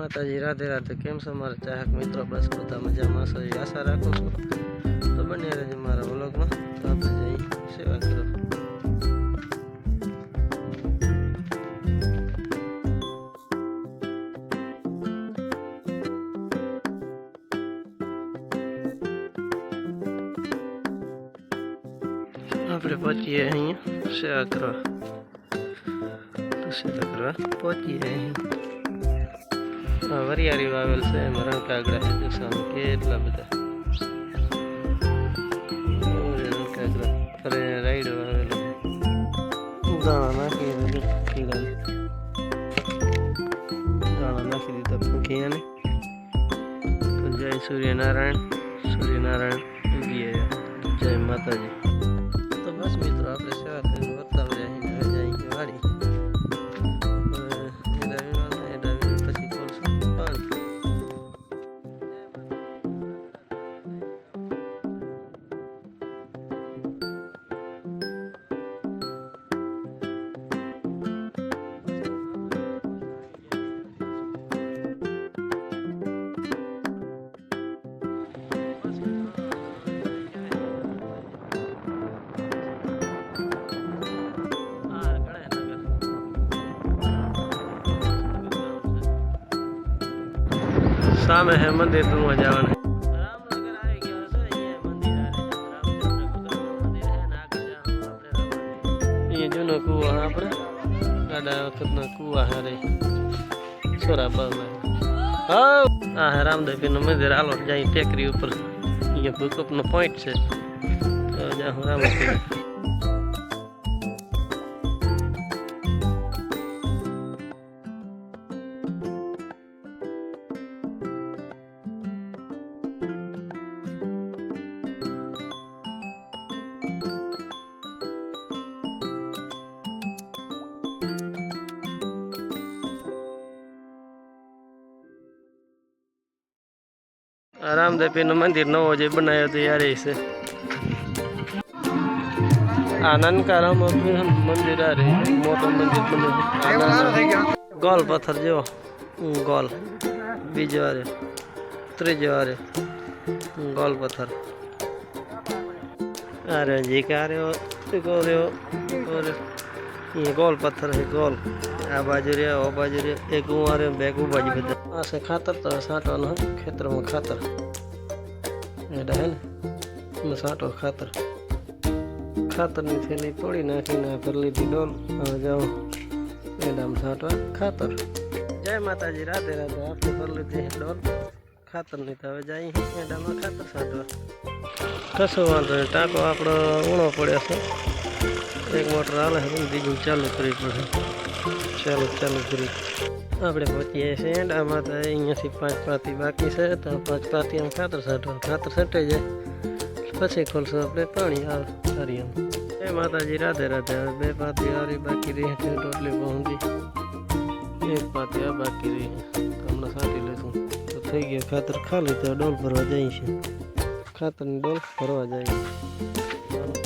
માતાજી, રાધે રાધે. કેમ છો મારા ચાહક મિત્રો? બસ બધા મજામાં છો? એવી આશા રાખું છું. તો બને રહેજો મારા વ્લોગમાં. તો આપણે જઈ સેવા કરો આપણે પહોંચીએ અહીંયા સેવા કરવા. સેવા કરવા પહોંચીએ અહીં. હા વરિયાળી વાવેલ છે એમાં રણકાગડા છે જો સામે કેટલા બધા? રણકાગડા અરે રાયડો વાવેલો દાણા નાખી દીધા દાણા નાખી સૂર્યનારાયણ. સામે હે મંદિરનું જવાનું ને જૂનો કૂવો આપણે. ગાડા વખતના કુવા હારે છોરા બાબા હા હા હે રામદેવપીરનું મંદિર. આલો જાય ટેકરી ઉપર. અહીંયા ભૂકંપનો પોઈન્ટ છે. તો જાઉં રામાપીર રામદેપીનું મંદિર નવો જે બનાવ્યો હતો યારે છે. આ નાનકા રામ મંદિર આ રહી મોટું મંદિર બન્યું ગોલ પથ્થર જેવો. ગોલ. બીજો આરે ત્રીજો આરે ગોલ પથ્થર. અરે જી કે આર્યો ગોર્યો ગોલ પથ્થર છે, ગોલ. આ બાજુ રે ઓ બાજુ રે. એક ઉં આરે બે ઉ બધા. આ છે ખાતર, તો સાંટવાનું હે. ખેતરમાં ખાતર. એટલે હે ને. એમાં સાંટો ખાતર. ખાતરની થેલી તોડી નાખીને કરી લીધી ડોલ. હવે જાઓ. એડામાં સાંટવા. ખાતર. જય માતાજી. રાધે રાધે. આપણે કરી લીધી ડોલ. ખાતરની તો હવે જાય એડામાં ખાતર સાંટવા. કશો વાંધો નહીં. ટાંકો આપણો ઊણો પડ્યો છે. એક મોટર હાલે છે. બીજું ચાલુ કરવી પડે. ચાલુ ચાલુ કરી આપણે પહોંચીએ છીએ એંડામાં તો અહીંયાથી પાંચ પાતી બાકી છે, તો પાંચ પાતી આમ ખાતર છાંટવાનું ખાતર છટાઈ જાય. પછી ખોલશું આપણે પાણી આવે હરિયમ. એ માતાજી, રાધે રાધે, હવે બે પાતી આવી બાકી રહી છે, ટોટલી પહોંચી. એક પાતી આ બાકી રહી છે હમણાં છાંટી લઈશું. તો થઈ ગયું ખાતર ખાલી, તો ડોલ ભરવા જાય છે. ખાતરની ડોલ ભરવા જાય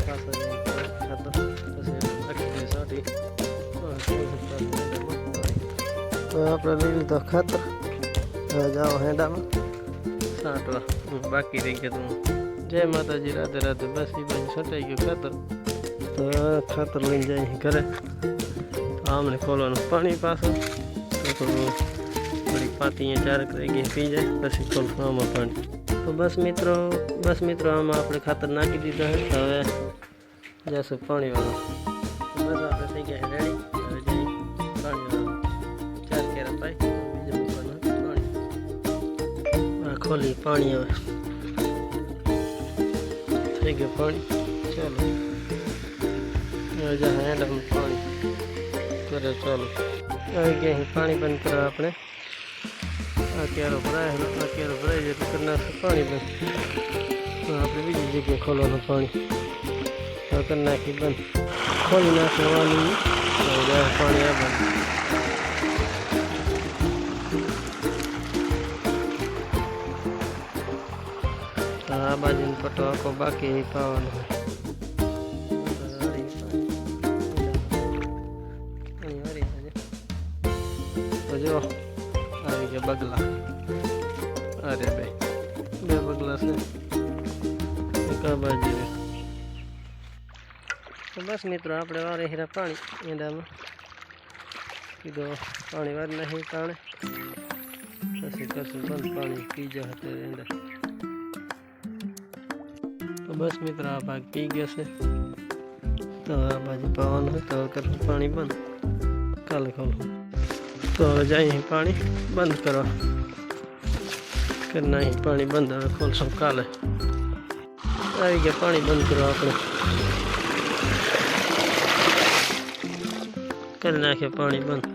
પાછા આપણે લઈ લીધો ખાતર. હવે જાઓ હેડામાં. હમ, બાકી રહી ગયો તું. જય માતાજી રાધે રાધે. બસ એ બાજુ છટાઈ ગયું ખાતર. તો ખાતર લઈને જાય ઘરે. આમને ખોલવાનું પાણી પાછું. તો થોડું થોડી પાતી ચારક રહી ગઈ પી જાય પછી ખોલશું આમાં પાણી. તો બસ મિત્રો બસ મિત્રો આમાં આપણે ખાતર નાખી દીધા હવે જશું પાણીવાળું. બસ આપણે થઈ ગયા રેડી ખોલી, પાણી હવે. થઈ ગયું પાણી. ચાલો. હવે પાણી કરે, ચાલો. આવી ગયા અહીં પાણી બંધ કરવા આપણે. આ ક્યારો ભરાય આ ક્યારો ભરાય જાય કરી નાખશે પાણી બંધ. આપણે બીજી જગ્યાએ ખોલવાનું પાણી. કરી નાખી બંધ. ખોલી નાખવાનું પાણી આ બંધ. આ બાજુનો પટ્ટો આખો બાકી અહીં પાવાનો તો જો આવી ગયા બગલા અરે બે બે બગલા છે એક આ બાજુ છે. તો બસ મિત્રો આપણે વારે હીરા પાણી ઈંડામાં કીધું પાણી વાર નહીં તાણે પછી કરશું બંધ પાણી પી જશે તે ઈંડા તો બસ મિત્રો આ ભાગ પી ગયો છે તો આ બાજુ પાવાનું હોય તો હવે કરશું પાણી બંધ કાલે ખોલું તો હવે જાય અહીં પાણી બંધ કરવા કે નહીં પાણી બંધ હવે ખોલશું કાલે આવી ગયા પાણી બંધ કરવા આપણે કરી નાખીએ પાણી બંધ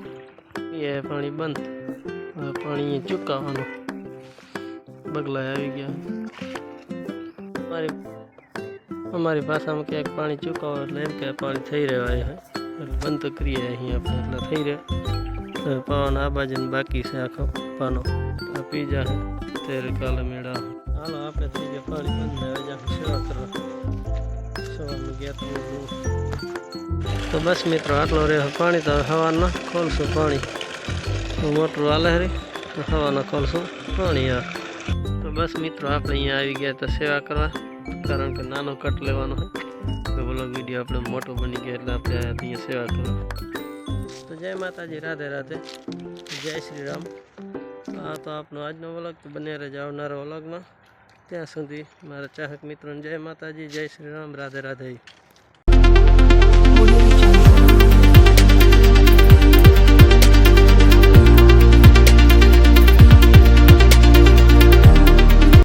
એ પાણી બંધ હવે પાણી ચૂકવવાનું બગલા આવી ગયા અમારી અમારી ભાષામાં ક્યાંક પાણી ચૂકવો એટલે એમ કે પાણી થઈ રહેવાય હોય એટલે બંધ તો કરીએ અહીં આપણે, એટલે થઈ રહે હવે પાવાનો આ બાજુને બાકી છે આખો પાનો આ પી જાય ત્યારે કાલે મેળા હાલો, આપણે થઈ ગયા પાણી બંધ. હવે જાણ સેવા કરવા. સવારમાં ગયા તો તો બસ મિત્રો, આટલો રહે પાણી. તો હવાના ખોલશું પાણી. મોટર હાલે હરી, તો હવાના ખોલશું પાણી યાર તો બસ મિત્રો, આપણે અહીંયા આવી ગયા તો સેવા કરવા. કારણ કે નાનો કટ લેવાનો હોય તો બોલો વીડિયો આપણે મોટો બની ગયો એટલે આપણે અહીંયા સેવા કરો તો જય માતાજી, રાધે રાધે. જય શ્રી રામ. આ તો આપનો આજનો વલગ તો બને રહેજો આવનારા વલગમાં. ત્યાં સુધી મારા ચાહક મિત્રોને જય માતાજી, જય શ્રી રામ, રાધે રાધે.